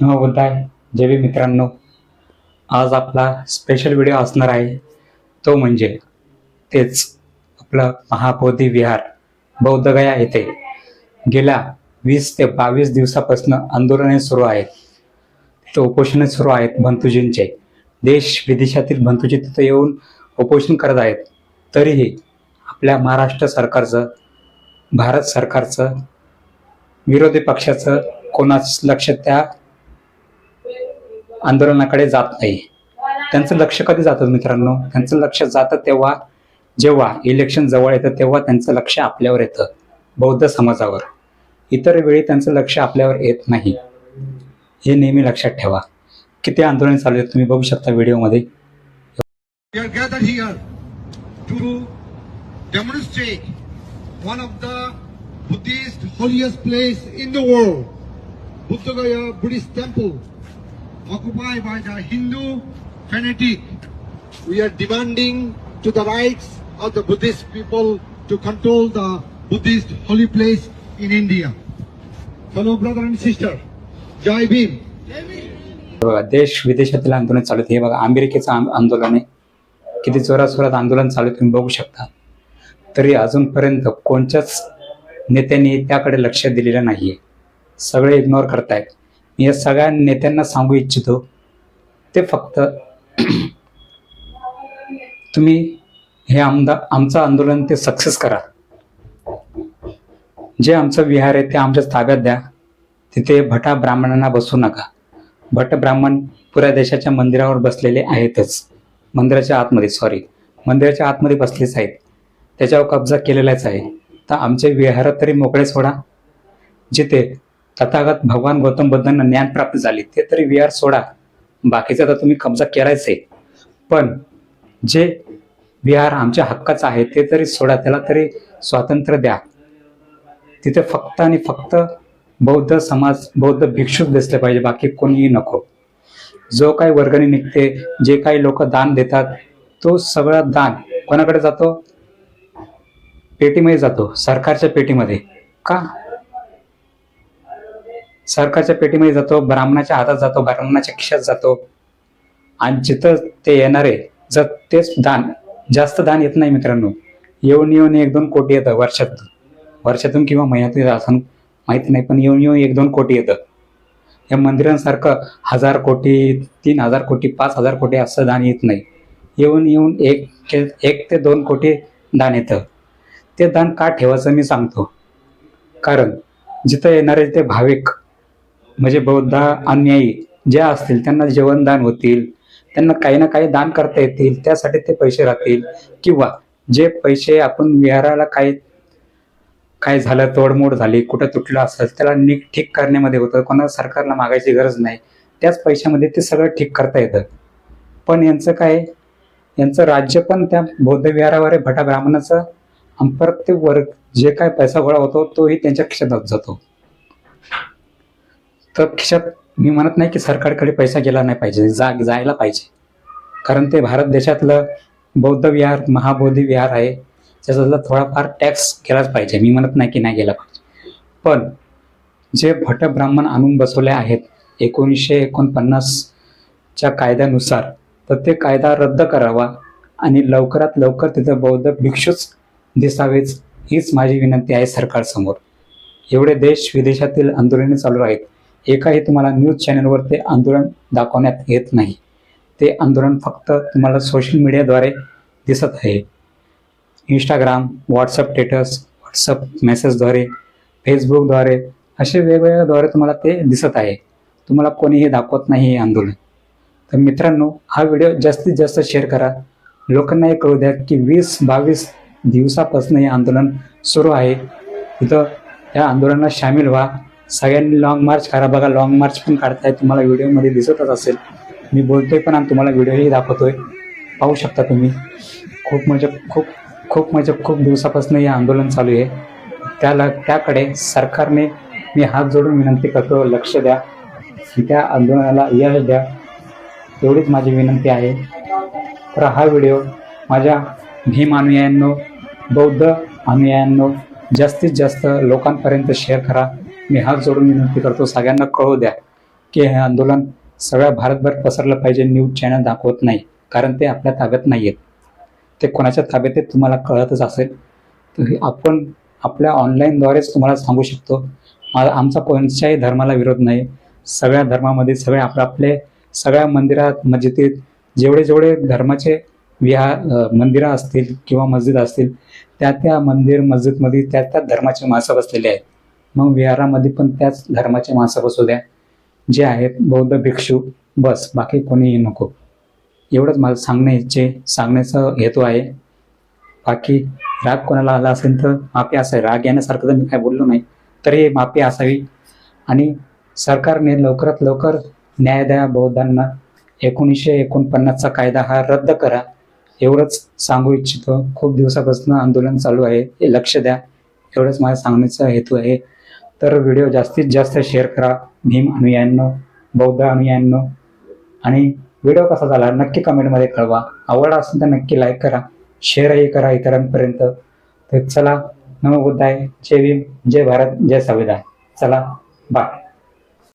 नमोबुद्धाय जय भीम मित्रांनो. आज आपला स्पेशल व्हिडिओ असणार आहे. तो म्हणजे तेच आपलं महाबोधी विहार बौद्धगया येथे गेल्या वीस ते बावीस दिवसापासून आंदोलने सुरू आहेत. तिथं उपोषणे सुरू आहेत भंतुजींचे देश विदेशातील बंधुजी तिथं येऊन उपोषण करत आहेत. तरीही आपल्या महाराष्ट्र सरकारचं भारत सरकारचं विरोधी पक्षाचं कोणाच लक्ष त्या आंदोलनाकडे जात नाही. त्यांचं लक्ष कधी जातं मित्रांनो? त्यांचं लक्ष जातं तेव्हा जेव्हा इलेक्शन जवळ येतं तेव्हा त्यांचं लक्ष आपल्यावर येतं बौद्ध समाजावर. इतर वेळी त्यांचं लक्ष आपल्यावर येत नाही. हे नेहमी लक्षात ठेवा. किती आंदोलन चालू आहेत तुम्ही बघू शकता व्हिडिओमध्ये. Buddhist holiest place in the world, Buddha Gaya Buddhist temple, occupied by the Hindu fanatic. We are demanding to the rights of the Buddhist people to control the Buddhist holy place in India. Fellow brother and sister, Jai Bhim. बघा देश विदेशातील आंदोलन चालू आहे हे बघा अमेरिकेचं आंदोलन आहे किती जोरात आंदोलन चालू तुम्ही बघू शकता तरी अजूनपर्यंत कोणत्याच नेत्यांनी त्याकडे लक्ष दिलेलं नाहीये सगळे इग्नोर करतायत या सगळ्या नेत्यांना सांगू इच्छितो. ते फक्त तुम्ही हे आमदा आमचं आंदोलन ते सक्सेस करा. जे आमचं विहार आहे ते आमच्या ताब्यात द्या. तिथे भटा ब्राह्मणांना बसू नका. भट ब्राह्मण पुऱ्या देशाच्या मंदिरावर बसलेले आहेतच. मंदिराच्या आतमध्ये सॉरी मंदिराच्या आतमध्ये बसलेच आहेत. त्याच्यावर कब्जा केलेलाच आहे. तर आमचे विहार तरी मोकळे सोडा. जिथे तथागत भगवान गौतम बुद्धांना ज्ञान प्राप्त झाले. ते तरी विहार सोडा. बाकीचा तर तुम्ही कब्जा केलाच आहे. पण जे विहार आमच्या हक्काचं आहे ते तरी सोडा. त्याला तरी स्वातंत्र्य द्या. तिथे फक्त आणि फक्त बौद्ध समाज बौद्ध भिक्षुक दिसले पाहिजे. बाकी कोणीही नको. जो काही वर्गणी निघते जे काही लोक दान देतात तो सगळा दान कोणाकडे जातो? पेटीमध्ये जातो. सरकारच्या पेटीमध्ये. का? सरकारच्या पेटीमध्ये जातो ब्राह्मणाच्या हातात जातो ब्राह्मणाच्या खिशात जातो. आणि जिथं ते येणारे जर तेच दान जास्त दान येत नाही मित्रांनो. येऊन येऊन एक दोन कोटी येतं वर्षातून. वर्षातून किंवा महिन्यातून असं माहिती नाही पण येऊन येऊन एक दोन कोटी येतं. या मंदिरांसारखं हजार कोटी तीन हजार कोटी पाच हजार कोटी असं दान येत नाही. येऊन येऊन एक के- एक ते दोन कोटी दान येतं. ते दान का ठेवायचं मी सांगतो. कारण जिथं येणारे ते भाविक. म्हणजे बौद्ध अन्यायी ज्या असतील त्यांना जेवणदान होतील त्यांना काही ना काही दान करता येतील त्यासाठी ते पैसे राहतील. किंवा जे पैसे आपण विहाराला काही काय झालं तोडमोड झाली कुठं तुटलं असेल त्याला नीट ठीक करण्यामध्ये होतं कोणाला सरकारला मागायची गरज नाही त्याच पैशामध्ये ते सगळं ठीक करता येतं. पण यांचं काय? यांचं राज्य पण त्या बौद्ध विहारावर भटा ब्राह्मणाचं आणि परत ते वर्ग जे काय पैसा गोळा होतो तोही त्यांच्या खिशात जातो. तर खिशात मी म्हणत नाही की सरकारकडे पैसा गेला नाही पाहिजे जा जायला पाहिजे. कारण ते भारत देशातलं बौद्ध विहार महाबोधी विहार आहे त्याच्यातला थोडाफार टॅक्स गेलाच पाहिजे. मी म्हणत नाही की नाही गेला पाहिजे. पण जे भट ब्राह्मण आणून बसवले आहेत एकोणीसशे एकोणपन्नासच्या कायद्यानुसार तर ते कायदा रद्द करावा आणि लवकरात लवकर तिथं बौद्ध भिक्षूच दिसावेच हीच माझी विनंती आहे सरकारसमोर. एवढे देश विदेशातील आंदोलने चालू आहेत. एकाही तुम्हाला न्यूज चॅनलवर ते आंदोलन दाखवण्यात येत नाही. ते आंदोलन फक्त तुम्हाला सोशल मीडियाद्वारे दिसत आहे. इंस्टाग्राम व्हॉट्सअप स्टेटस व्हॉट्सअप मेसेजद्वारे फेसबुकद्वारे असे वेगवेगळ्याद्वारे तुम्हाला ते दिसत आहे. तुम्हाला कोणीही दाखवत नाही हे आंदोलन. तर मित्रांनो हा व्हिडिओ जास्तीत जास्त शेअर करा. लोकांना हे कळू द्या की वीस बावीस दिवसापासून हे आंदोलन सुरू आहे. इथं या आंदोलनात सामील व्हा. सगळ्यांनी लॉंग मार्च करा. बघा लॉंग मार्च पण काढताय. तुम्हाला व्हिडिओमध्ये दिसतच असेल. मी बोलतोय पण आणि तुम्हाला व्हिडिओही दाखवतोय. पाहू शकता तुम्ही. खूप म्हणजे खूप खूप म्हणजे खूप दिवसापासून हे आंदोलन चालू आहे. त्याला त्याकडे सरकारने मी हात जोडून विनंती करतो लक्ष द्या. की त्या आंदोलनाला यश द्या. एवढीच माझी विनंती आहे. तर हा व्हिडिओ माझ्या भीम अनुयायांनो बौद्ध अनुयायांनो जास्तीत जास्त लोकांपर्यंत शेअर करा. मी हात जोडून विनंती करतो सगळ्यांना कळू द्या की हे आंदोलन सगळ्या भारतभर पसरलं पाहिजे न्यूज चॅनल दाखवत नाही कारण ते आपल्या ताब्यात नाही आहेत ते कोणाच्या ताब्यात आहेत तुम्हाला कळतच असेल. तर हे आपण आपल्या ऑनलाईनद्वारेच तुम्हाला सांगू शकतो मा- आमचा कोणत्याही धर्माला विरोध नाही. सगळ्या धर्मामध्ये सगळे आपले सगळ्या मंदिरात मस्जिदीत जेवढे जेवढे धर्माचे विहार मंदिरं असतील किंवा मस्जिद असतील त्या त्या मंदिर मस्जिदमध्ये त्या त्या धर्माचे माणसं बसलेले आहेत. मग विहारामध्ये पण त्याच धर्माचे माणसं बसू द्या. जे आहेत बौद्ध भिक्षू बस बाकी कोणीही नको. एवढंच मला सांगण्याचे सांगण्याचा हेतू आहे. बाकी राग कोणाला आला असेल तर माफी असावी. राग येण्यासारखं तर मी काय बोललो नाही तरी माफी असावी. आणि सरकारने लवकरात लवकर न्याय द्या बौद्धांना. एकोणीसशे एकोणपन्नासचा कायदा हा रद्द करा. एवढंच सांगू इच्छितो. खूप दिवसापासून आंदोलन चालू आहे. हे लक्ष द्या. एवढंच माझ्या सांगण्याचा हेतू आहे. तर व्हिडिओ जास्तीत जास्त शेअर करा. भीम अनुयायांनो बौद्ध अनुयायांनो. आणि व्हिडिओ कसा झाला नक्की कमेंटमध्ये कळवा. आवडला असेल तर नक्की लाईक करा. शेअरही करा इतरांपर्यंत. तर चला नमो बुद्धाय. जय भीम जय भारत जय संविधान. चला बाय